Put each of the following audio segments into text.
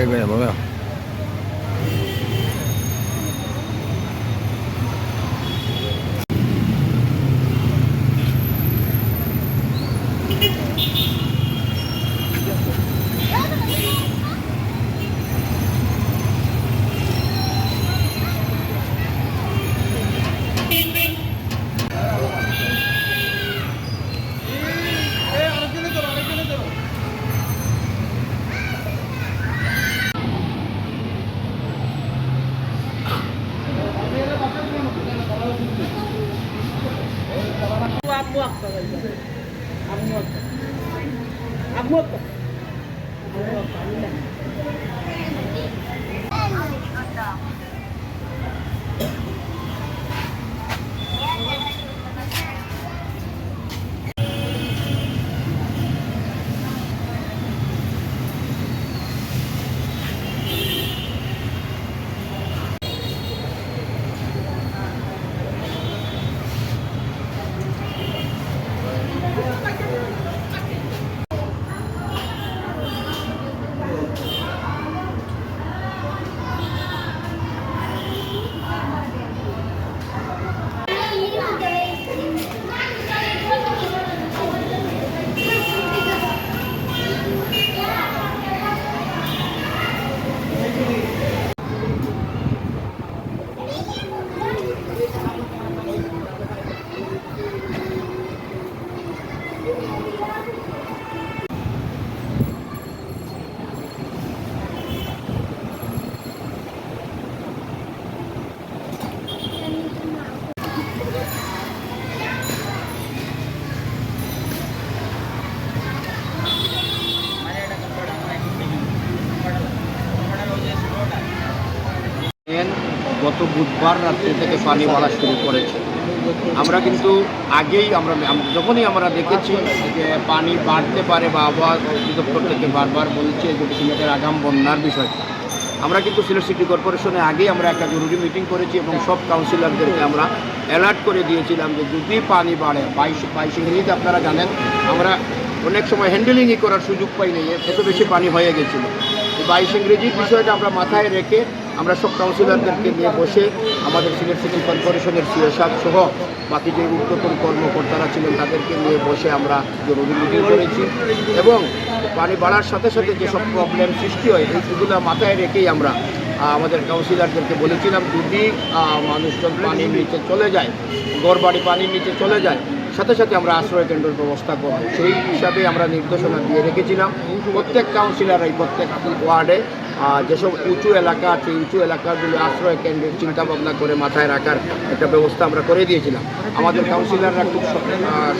这个也没有？amwak amwak amwak বুধবার রাত্রি থেকে পানি বাড়া শুরু করেছে। আমরা কিন্তু আগেই আমরা যখনই আমরা দেখেছি যে পানি বাড়তে পারে বা আবহাওয়া অধিদপ্তর থেকে বারবার বলছে যে সিলেটের আগাম বন্যার বিষয়। আমরা কিন্তু সিলেট সিটি কর্পোরেশনে আগেই আমরা একটা জরুরি মিটিং করেছি এবং সব কাউন্সিলরদেরকে আমরা অ্যালার্ট করে দিয়েছিলাম যে যদি পানি বাড়ে, বাইশ বাইশ ইংরেজিতে আপনারা জানেন, আমরা অনেক সময় হ্যান্ডেলিংই করার সুযোগ পাই নাই, এত বেশি পানি হয়ে গেছিল। বাইশ ইংরেজির বিষয়টা আমরা মাথায় রেখে আমরা সব কাউন্সিলরদেরকে নিয়ে বসে আমাদের সিলেট সিটি কর্পোরেশনের সিএসআর সহ বাকি যে উচ্চতর কর্মকর্তারা ছিলেন তাদেরকে নিয়ে বসে আমরা জরুরি মিটিং করেছি এবং পানি বাড়ার সাথে সাথে যেসব প্রবলেম সৃষ্টি হয়, এইগুলো মাথায় রেখেই আমরা আমাদের কাউন্সিলরদেরকে বলেছিলাম, যদি মানুষজন পানির নিচে চলে যায় গড় বাড়ি পানির নিচে চলে যায়, সাথে সাথে আমরা আশ্রয় কেন্দ্রের ব্যবস্থা করব। সেই হিসাবে আমরা নির্দেশনা দিয়ে রেখেছিলাম। প্রত্যেক কাউন্সিলর এই প্রত্যেক ওয়ার্ডে যেসব উঁচু এলাকা আছে, উঁচু এলাকাগুলো আশ্রয় কেন্দ্রের চিন্তাভাবনা করে মাথায় রাখার একটা ব্যবস্থা আমরা করে দিয়েছিলাম। আমাদের কাউন্সিলররা খুব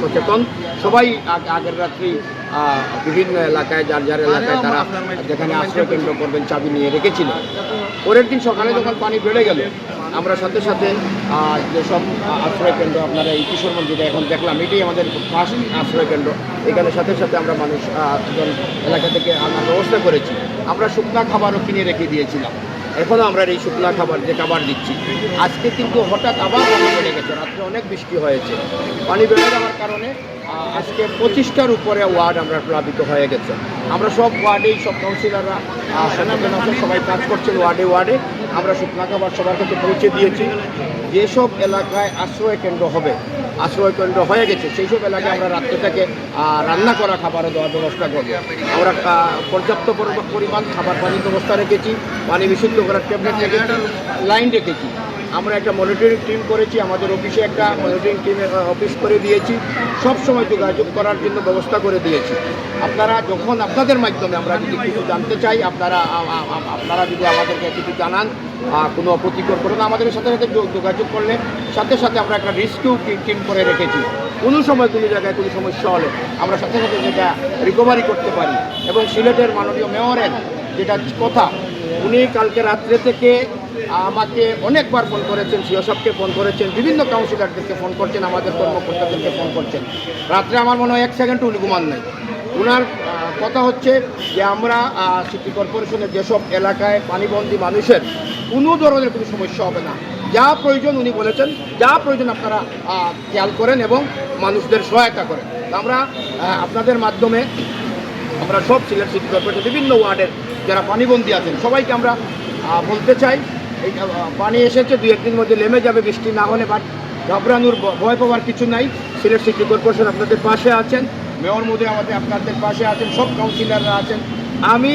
সচেতন। সবাই আগের রাত্রি বিভিন্ন এলাকায়, যার যার এলাকায় তারা যেখানে আশ্রয় কেন্দ্র করবেন, চাবি নিয়ে রেখেছিল। পরের দিন সকালে যখন পানি বেড়ে গেল আমরা সাথে সাথে যেসব আহ, আশ্রয় কেন্দ্র আপনারা এই কিশোর মন্দিরে এখন দেখলাম এটাই আমাদের ফার্স্ট আশ্রয় কেন্দ্র। এখানে সাথে সাথে আমরা মানুষ এলাকা থেকে আনার ব্যবস্থা করেছি। আমরা শুকনা খাবারও কিনে রেখে দিয়েছিলাম। এখনও আমরা এই শুকনা খাবার যে খাবার দিচ্ছি। আজকে কিন্তু হঠাৎ আবার পানি বেড়ে গেছে। রাত্রে অনেক বৃষ্টি হয়েছে। পানি বেড়ে যাওয়ার কারণে আজকে পঁচিশটার উপরে ওয়ার্ড আমরা প্লাবিত হয়ে গেছে। আমরা সব ওয়ার্ডেই, সব কাউন্সিলররা সবাই কাজ করছেন ওয়ার্ডে ওয়ার্ডে। আমরা শুকনা খাবার সবার কাছে পৌঁছে দিয়েছি। যেসব এলাকায় আশ্রয় কেন্দ্র হবে, আশ্রয় কেন্দ্র হয়ে গেছে সেই সব এলাকায় আমরা রাত্রে থেকে রান্না করা খাবারও দেওয়ার ব্যবস্থা করব। আমরা পর্যাপ্ত পরি- পরিমাণ খাবার পানির ব্যবস্থা রেখেছি, পানি বিশুদ্ধ করার ট্যাবলেট রেখেছি, লাইন রেখেছি। আমরা একটা মনিটরিং টিম করেছি, আমাদের অফিসে একটা মনিটরিং টিমের অফিস করে দিয়েছি। সব সময় যোগাযোগ করার জন্য ব্যবস্থা করে দিয়েছি। আপনারা যখন আপনাদের মাধ্যমে আমরা যদি কিছু জানতে চাই, আপনারা আপনারা যদি আমাদেরকে কিছু জানান কোনো অপ্রতিকর করুন আমাদের সাথে সাথে যোগ- যোগাযোগ করলে সাথে সাথে আমরা একটা রিস্কিউ টিম করে রেখেছি। কোনো সময় কোনো জায়গায় কোনো সমস্যা হলে আমরা সাথে সাথে যেটা রিকভারি করতে পারি। এবং সিলেটের মাননীয় মেয়রের যেটা কথা, উনি কালকে রাত্রে থেকে আমাকে অনেকবার ফোন করেছেন, সিও ফোন করেছেন, বিভিন্ন কাউন্সিলরদেরকে ফোন করছেন, আমাদের কর্মকর্তাদেরকে ফোন করছেন। রাত্রে আমার মনে হয় এক সেকেন্ড উনি ঘুমান নাই। ওনার কথা হচ্ছে যে আমরা সিটি কর্পোরেশনের যেসব এলাকায় পানিবন্দী মানুষের, কোনো ধরনের কোনো সমস্যা হবে না। যা প্রয়োজন উনি বলেছেন, যা প্রয়োজন আপনারা খেয়াল করেন এবং মানুষদের সহায়তা করেন। আমরা আপনাদের মাধ্যমে আমরা সব সিলেট সিটি কর্পোরেশন বিভিন্ন ওয়ার্ডের যারা পানিবন্দী আছেন, সবাইকে আমরা বলতে চাই এই পানি এসেছে, দুই একদিন মধ্যে নেমে যাবে বৃষ্টি না হলে বাট ঘাবড়ানোর ভয় পাওয়ার কিছু নাই। সিলেট সিটি কর্পোরেশন আপনাদের পাশে আছেন। মেয়র মোদী আমাদের আপনাদের পাশে আছেন, সব কাউন্সিলররা আছেন। আমি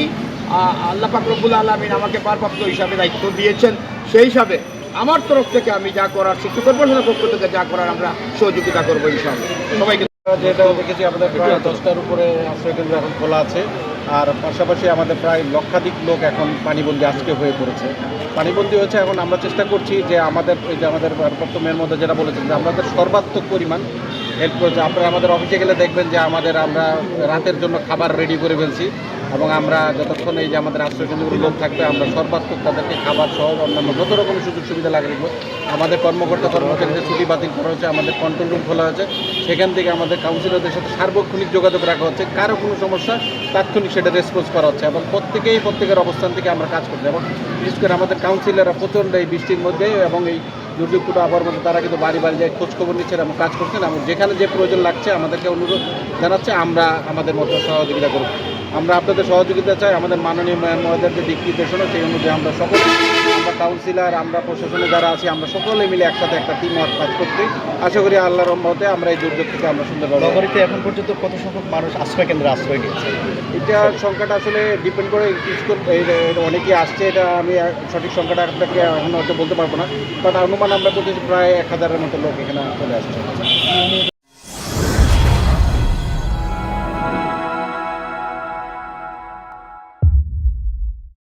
আল্লাহ পাকরবুল আলমিন আমাকে পারপ্রাপ্ত হিসাবে দায়িত্ব দিয়েছেন। সেই হিসাবে আমার তরফ থেকে আমি যা করার, সিটি কর্পোরেশনের পক্ষ থেকে যা করার আমরা সহযোগিতা করব ইনশাআল্লাহ। সবাইকে যেটা দেখেছি, আমাদের প্রায় দশটার উপরে আশ্রয়কেন্দ্র এখন খোলা আছে। আর পাশাপাশি আমাদের প্রায় লক্ষাধিক লোক এখন পানিবন্দি আজকে হয়ে পড়েছে। পানিবন্দি হয়েছে এখন আমরা চেষ্টা করছি যে আমাদের, এই যে আমাদের ভারপ্রাপ্ত মধ্যে যেটা বলেছেন যে আমাদের সর্বাত্মক পরিমাণ হেল্প করেছে। আপনারা আমাদের অফিসে গেলে দেখবেন যে আমাদের আমরা রাতের জন্য খাবার রেডি করে ফেলছি। এবং আমরা যতক্ষণ এই যে আমাদের আশ্রয়কেন্দ্রগুলো লোক থাকবে, আমরা সর্বাত্মক তাদেরকে খাবার সহ অন্যান্য যত রকমের সুযোগ সুবিধা লাগে দেবো আমাদের কর্মকর্তা কর্মচারীদের ছুটি বাতিল করা হয়েছে, আমাদের কন্ট্রোল রুম খোলা হয়েছে। সেখান থেকে আমাদের কাউন্সিলরদের সাথে সার্বক্ষণিক যোগাযোগ রাখা হচ্ছে। কারও কোনো সমস্যা, তাৎক্ষণিক সেটা রেসপন্স করা হচ্ছে এবং প্রত্যেকেই প্রত্যেকের অবস্থান থেকে আমরা কাজ করছি এবং বিশেষ করে আমাদের কাউন্সিলররা প্রচণ্ড এই বৃষ্টির মধ্যে এবং এই দুর্যোগপুর আবার মধ্যে তারা কিন্তু বাড়ি বাড়ি যায় খোঁজ খবর নিচ্ছেন এবং কাজ করছেন এবং যেখানে যে প্রয়োজন লাগছে আমাদেরকে অনুরোধ জানাচ্ছে, আমরা আমাদের মতো সহযোগিতা করব। আমরা আপনাদের সহযোগিতা চাই আমাদের মাননীয় মেয়র মহোদয়ের যে দিক নির্দেশনা সেই অনুযায়ী আমরা সকলে আমরা কাউন্সিলর আমরা প্রশাসনে যারা আছি আমরা সকলে মিলে একসাথে একটা টিম ওয়ার্ক কাজ করছি। আশা করি আল্লাহর রহমতে আমরা এই দুর্যোগ থেকে আমরা সুন্দরভাবে নগরীতে এখন পর্যন্ত কত সংখ্যক মানুষ আশ্রয় কেন্দ্রে আশ্রয় নিয়েছে? এটার সংখ্যাটা আসলে ডিপেন্ড করে কিছু অনেকেই আসছে এটা আমি সঠিক সংখ্যাটা আপনাকে এখন হয়তো বলতে পারব না বাট অনুমান আমরা করতেছি প্রায় এক হাজারের মতো লোক এখানে চলে আসছে।